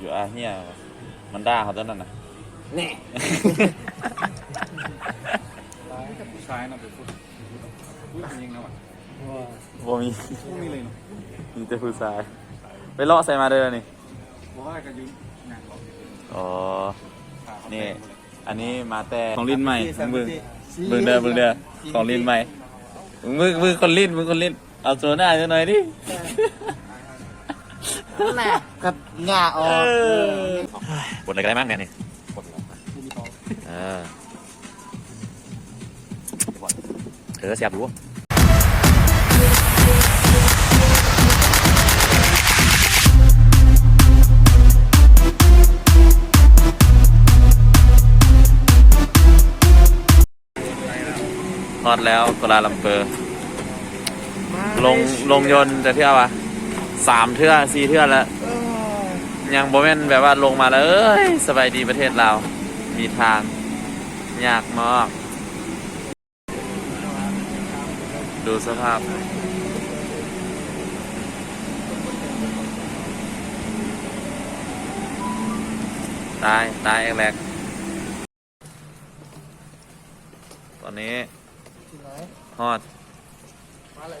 อยู่อาเฮียมันด่าเขาตอนนั้นนะแน่ผู้ชายนะไปพูดพูดจริงนะว่ะบ่มีพูดนี่เลยเนาะมีแต่ผู้ชาย ไปเลาะใส่มาเด้อนี่บอกว่ากันยืนงานเราอ๋อขาเขานี่เต็มหมดเลยอันนี้มาแต่ของลิ้นใหม่มึงมึงเด้อมึงเด้อของลิ้นใหม่มึงมึงคนลิ้นมึงคนลิ้นเอาโซน่าหน่อยดิ นั่นแหละกับหญ้าออกบทอะไรกันได้บ้างเนี่ยนี่เออเออเสียบรู้ฮอดแล้วกลาลัมเปอร์ ลงลงยนต์จะเที่ยวอะ สามเทื่อสี่เทื่อแล้วยังโมเมนแบบว่าลงมาแล้วเอ้ยสบายดีประเทศเราวมีทางยากมาก ดูสภาพตายตายแรกตอนนี้ฮอด มาเล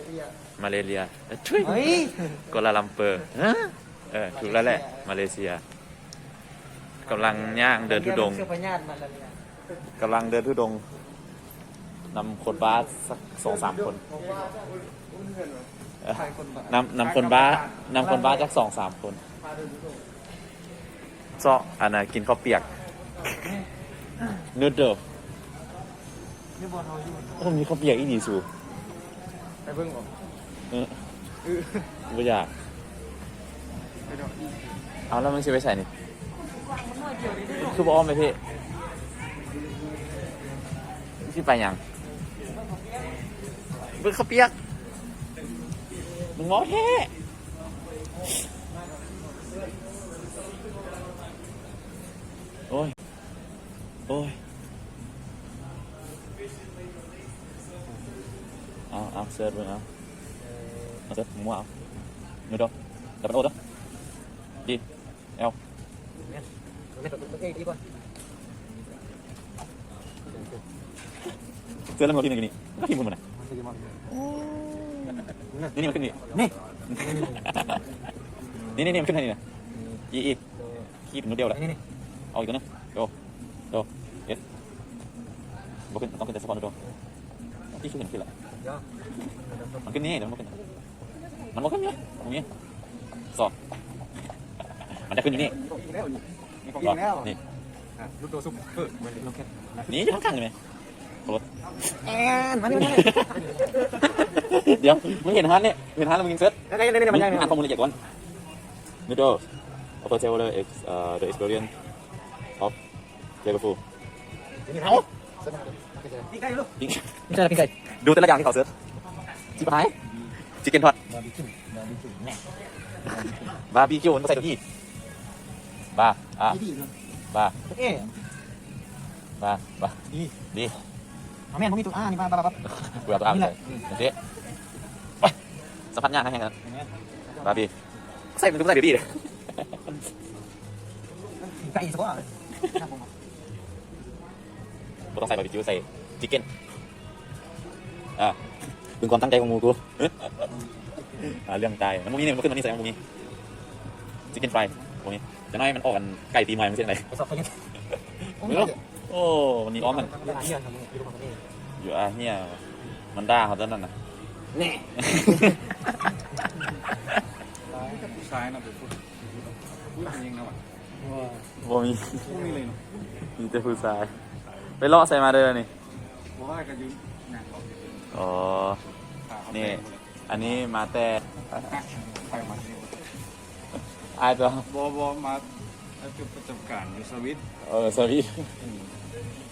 เซียเอ้ยช่วยเฮ้ยกัวลาลัมเปอร์ฮะเออถูกแล้วแหละ มาเลเซียกำลังย่างเดินทุดงค์เสื้อพญาติมาแล้วเนี่ยกำลังเดินทุดงค์นำคนบ้าสักสองสามคนเออใครคนบ้านำนำคนบ้านำคนบ้าจากสองสามคนเจาะอันน่ะกินข้าวเปียกนูดเดิลนี่บอลเขาอยู่โอ้มีข้าวเปียกอีนี่สูไป เบิ่งออกเออไม่อยากเอาแล้วมึงจะไปใส่นี่ คือบอกอ้อมไปพี่ที่ไปยังมึงเขาเปียก มึงง้อแท้โอ้ย โอ้ย เอาเอาเสิร์ชเบิ่งเอาเอาเสิร์ชมึงว่าเอามือดอกดับเบิลโอตัวดีเอลไม่ต้องเอ้ยดีกว่าเสื้อแล้ว มึงเอาที่ไหนกันนี่ก็ทีมมึงมันน่ะนี่นี่มันขึ้นนี่นี่นี่นี่นี่มันขึ้นให้นี่นะอีอีคีบนูเดียวแหละนี่นี่เอาอีกตัวนึงโดโดเอสบอกขึ้นต้องขึ้นแต่สปอนโดที่ขึ้นขึ้นแหละเดี๋ยวมันขึ้นนี่เดี๋ยวมันขึ้นมันบอกขึ้นเนี่ยตรงนี้สอบมันจะขึ้นอยู่นี่อีกแล้วนี่นี่ก็ก็อีกแล้วนี่อะลูกตัวซุปเปอร์มันลงแค่นี่อยู่ข้างๆเลยไหมรถแอนมานี่มานี่เดี๋ยวมึงเห็นฮันเนี่ยเห็นฮันแล้วมึงยิงเซตนี่นี่นี่มึมันงยังไงอ่านข้อมูลละเอียดก่อน Middle upper tailor is uh, the experience of flavorful เอา นี่ลูกจริงไม่ใช่ละพี่ไก่ดูแต่ละอย่างที่เขาเซิร์ชชิบหายชิคเก้นทอดบาร์บีคิวบาร์บีคิวแน่บาร์บีคิวมันใส่ถุงยี่บาร์อะบาร์เอ๊ะบาร์บาร์ดีดีเอาแม่ผมมีตัวอ่านี่มาบ้าบ้ากูเอาตัวอ่านนี่เลยโอเคไปสัมผัสยากนะแห้งนะบาร์บีใส่เป็นตุ๊กตาเบบี้เลยไก่สักว่า ต้องใส่บาร์บีคิวใส่ชิคเก้นอะเป็นความตั้งใจของมูกูอ่าเรื่องตายมันมึงมีเนี่ยมันขึ้นมานี่ใส่มึงมีชิคเก้นฟรายพวกนี้จะน้อยมันออกกันไก่ตีมอยมันเส้นอะไรไปสอบคนนี้ไม่รู้โอ้วันนี้อ้อมมันเวลาที่เราทำเนี่ยดูของตัวเองอยู่อาเฮียมันด่าเขาตอนนั้นนะแน่ผู้ชายนะไปพูดพูดจริงนะว่ะบ่มีพูดนี่เลยเนาะมีแต่ผู้ชาย ไปเลาะใส่มาเด้อนี่บอกว่ากันยืนงานเราอ๋อขาเขานี่เต็มหมดเลยอันนี้มาแต่ไปมาที่อายตัวบอบอมาจุดประจำการอยู่สวิตเออสวิต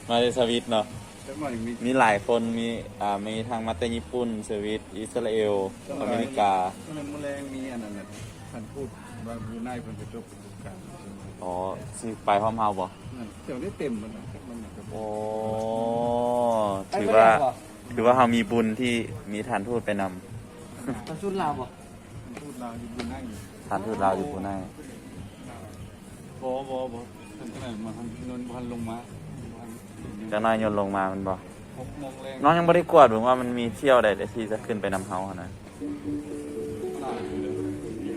มาแต่สวิตเนาะแล้วมาถึงมีมีหลายคนมีอ่ามีทางมาแต่ญี่ปุ่นสวิตอิสราเอลอเมริกามันแมลงมีอันนั้นน่ะท่านพูดว่าอยู่ในเป็นประจบประจำการอ๋อสิไปพร้อมเฮาบ่นั่นเดี๋ยวได้เต็มมัน โอ้ถือว่า ถือว่าเฮามีบุญที่มีฐานทูตไปนำตอนชุดลาวบ่พูดลาวอยู่บนนั่งอยู่ฐานทูตลาวอยู่ปูนายบ่บ่ท่านขนาดมาทางนนพันลงมาจะน้อยโยนลงมามันบอกหกโมงแรงน้องยังไม่ได้กวาดหรือว่ามันมีเที่ยวใดที่จะขึ้นไปนำเฮาขนาด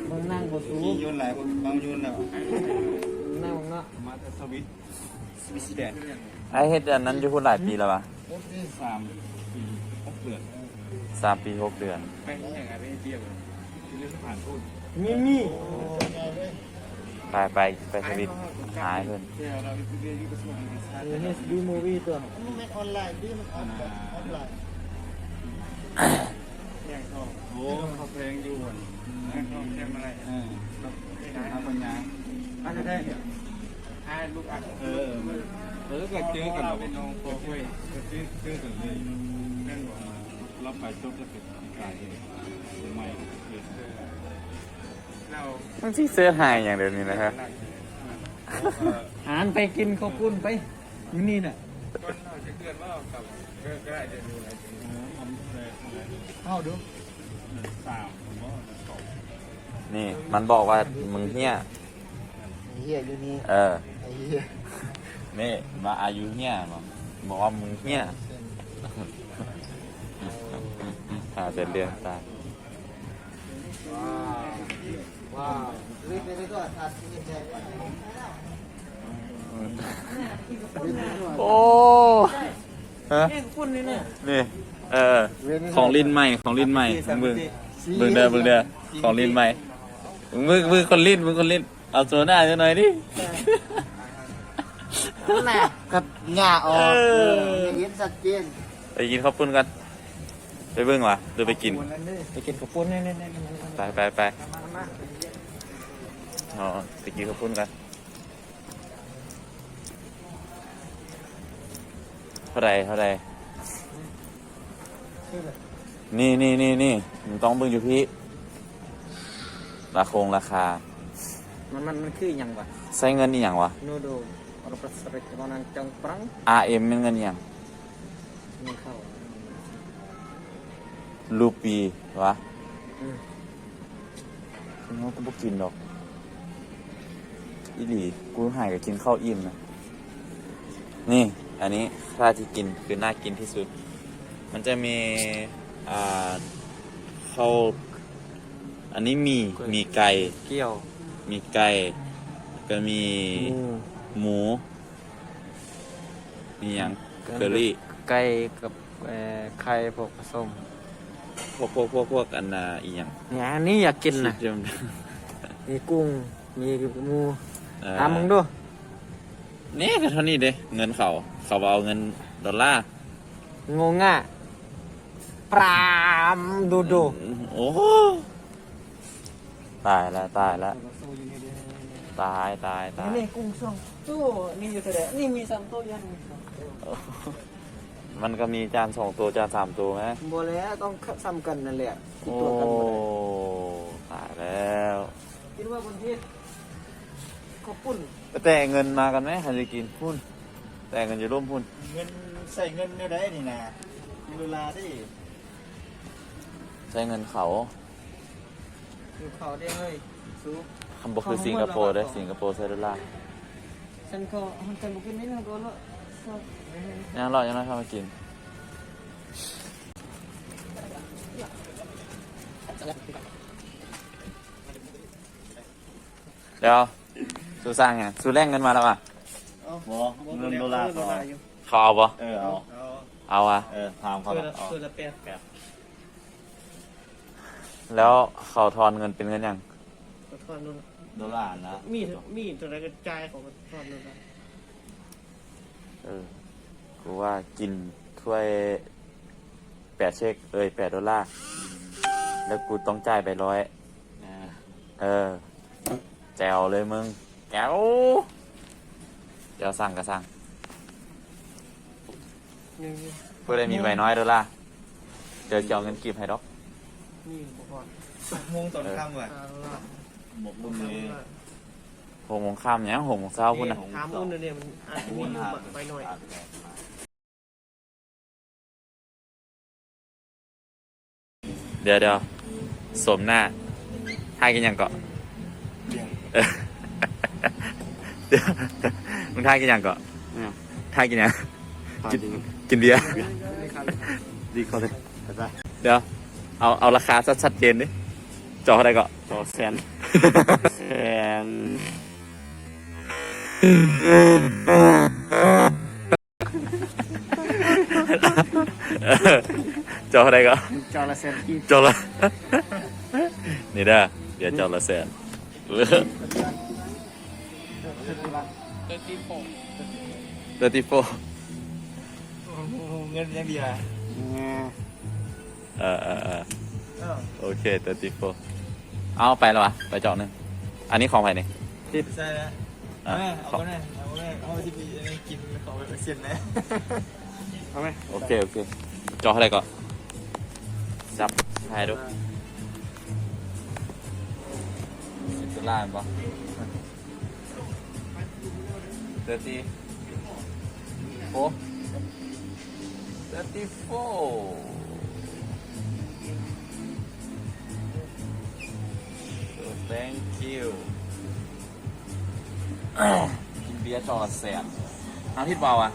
มึงนั่งบนสูกี่ยนหลายคนบางยนแล้วนั่งมึงเนาะมาแต่สวิตสวิตแดน ไอเฮ็ดอันนั้นอยู่พูดหลายปีแล้ววะสามปีหกเดือนสามปีหกเดือน ไปอย่างไรเดียวที่เรื่องผ่านพูดมีมีไปไปไปสวิตหายเพิ่นเที่ยวเราเรียนที่กระทรวงการคลังเออเนี่ยดูมูวี่ตัวแย่งทองโอ้เขาเพลงอยู่อะแย่งทองแย่งอะไรเออทำปัญญาอันนี้ได้ไอ้ลูกอัดเออ เออก็เจอกันเราเป็นน้องโค้ยก็เจอเจอกันเลยเล่นบ่ารับไปจบจะเป็นการเองใหม่เรามันที่เสื้อหายอย่างเดียวนี้นะครับหานไปกินข้าวปุ้นไปอยู่นี่น่ะก็เราจะเกิดว่ากับก็ได้จะดูอะไรเอาดูสามผมว่าสองนี่มันบอกว่ามึงเฮี้ยเฮี้ยอยู่นี่เออเฮีย นี่มาอายุเฮี้ยบอกบอกว่ามึงเฮี้ยอาจจะเรียนตามว้าวรีบไปเลยก็ตัดกินแทนโอ้ฮะเอ้ยปุ้นนี่เนี่ยนี่เออของลิ้นใหม่ของลิ้นใหม่ของมึงมึงเด้อมึงเด้อของลิ้นใหม่มึงมึงคนลิ้นมึงคนลิ้นเอาโซน่าจะหน่อยดิ นั่นแหละกับหญ้าออกเออ เห็นชัดเจนไปกินข้าวปุ้นกันไปเบิ่งวะหรือไปกิน ไปกินข้าวปุ้นนี่นี่นี่ไปไปไปอ๋อไปกินข้าวปุ้นกันเท่าไรเท่าไรนี่นี่นี่นี่มึงต้องเบิ่งอยู่พี่ราคงราคา มันมันมันคือหยังวะใช้เงินนี่อย่างวะ โนโด เราประสริฐตอนนั้นจังปรัง RM เป็นเงินอหย่างมันเข้ารูปีวะอืมคุณว่ากูบ่กินดอกอีหลีกูหายกับกินข้าวอิ่มนะนี่ อันนี้ถ้าที่กินคือน่ากินที่สุด มันจะมีอ่าข้าวอันนี้มีมีไก่เกี่ยว มีไก่ก็มี หมูมีอย่างก็เคอรี่ไก่กับเอ่อไข่พวกผสมพวกพวกพวกพวกอันน่ะอีหยังเนี่ยอันนี้อยากกินนะที่มันมีกุ้งมีหมูเอ่อตามมึงดูนี่ก็เท่านี้เด้เงินเขาเขาเอาเงินดอลลาร์งงอะปรามดูดูโอ้โหตายแล้วตายแล้ว ตายตายตายนี่กุ้งสองตัวนี่อยู่ที่ไหนนี่มีสามตัวยังมีสองตัวมันก็มีจานสองตัวจานสามตัวไหมบัวแล้วต้องซ้ำกันนั่นแหละคิดโอ้ตัวกันหมดเลยตายแล้วคิดว่าบนที่ข้าวปุ้นแต่เงินมากันไหมใครจะกินพุ่นแต่เงินจะร่วมพุ่นเงินใส่เงินเนี่ยได้นี่นะมีเวลาได้ใช้เงินเขา อยู่เขาได้เลยสู้ คำบอกคือสิงคโปร์ได้อสิงคโปร์ใช้ดอลลาร์ฉันก็ฉันบุกินนิดนึงก็แล้วยังรอดยังไม่เข้ามากินเดี๋ยวสู้สร้างไงสู้แรงเงินมาแล้วอะบอเงินโดลาร์ต่อเขาเอาปะเออเอาเอาอะเออถามเขาตัวแล้วละเอาตัวละแปดแปดแล้วเขาทอนเงินเป็นเงินยังก็ทอนนู่น โดลาร์นะมีมีตัวอะไรกระจายของก็ทอนนู่นนะเออกูว่ากินถ้วยแปดเช็คเอ้ยแปดดอลลาร์แล้วกูต้องจ่ายไปร้อยเออ แจวเลยมึงแจวเดี๋ยวสั่งก็สั่งนี่เพื่อได้มีใบน้อยดอลลาร์เดี๋ยวจะเอาเงินกีบให้ดอกนี่อุปกรณ์โมงตอนค่ำว่ะเอาละ หมกบุญนี้หกโมงค่ำเนี่ยหกโมงเช้าพุ่นนะถามอุ่นเนี่ยมันอาจจะมีอยู่ไปหน่อยเดี๋ยวเดี๋ยวสวมหน้าให้กันยังเกาะเออเดี๋ยวมึงท่ากินยังก่อนเนี่ยท่ากินยังพากินจริงกินเบียร์ดีเขาเลยเดี๋ยวเอาเอาราคาชัดๆเจนดิจอเท่าไหร่ก็จอแสนแสนจอเท่าไหร่ก็จอละแสนกี่จอละนี่เด้อเดี๋ยวจอละแสน เดอร์ตี้โฟเงินยังดีอะเออเออเออโอเค เดอร์ตี้โฟเอาไปแล้ววะไปจอหนึ่งอันนี้ของใครนี่ใช่แล้วอะเอาของไปเลยเอาไปเลยเอาไปที่ไปกินของไปเสียนนะเอาไหมโอเคโอเคจอเท่าไหร่ก็จับให้ดูสิบดอลลาร์ป่ะเตอร์ตี้โฟเตอร์ตี้โฟ thank you กินเบียร์จอละแสนเอาทิดเบาอะ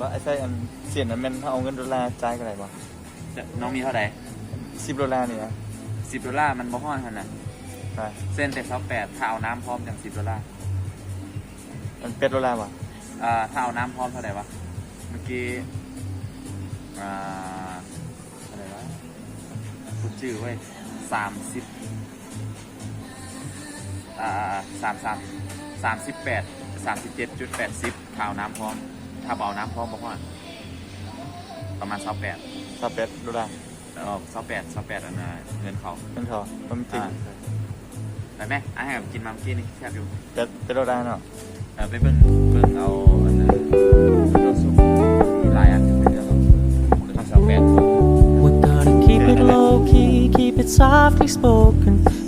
ว่าไอ้ใช่อันเสียนนั้นมันเอาเงินดอลลาร์จ่ายกันไหนบ้างน้องมีเท่าไหร่สิบดอลลาร์นี่นะสิบดอลลาร์มันบ่ห้อนขนาดใช่เส้นแต่ซอแปดถ้าเอาน้ำพร้อมอย่างสิบดอลลาร์มันเป็ดดอลลาร์ป่ะอ่าถ้าเอาน้ำพร้อมเท่าไหร่วะเมื่อกี้อ่าอะไรวะคุณชื่อเว้ยสามสิบอ่า สามสามสามสิบแปดสามสิบเจ็ดจุดแปดสิบถ้าเอาน้ำพร้อม ถ้าเบาน้ำพร้อมบ่ห้อนประมาณซอแปดถ้าเป็ดดอลลาร์แล้วซอแปดซอแปดอันน่ะเงินเขาเงินเขามันจริงอ่าแต่แม่อาให้ผมกินมาเมื่อกี้นี่แคบอยู่เป็ดเป็ดดอลลาร์เนาะเออไปเบิ่งเบิ่งเอาอันนั้นรถซุปมีหลายอันอยู่ในเรื่องคือทางสาวแปด We're gonna keep it low key, keep it softly spoken,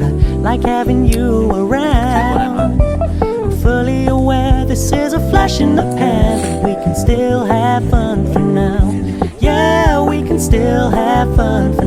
but like having you around. I'm fully aware this is a flash in the pan, but we can still have fun for now. Yeah, we can still have fun for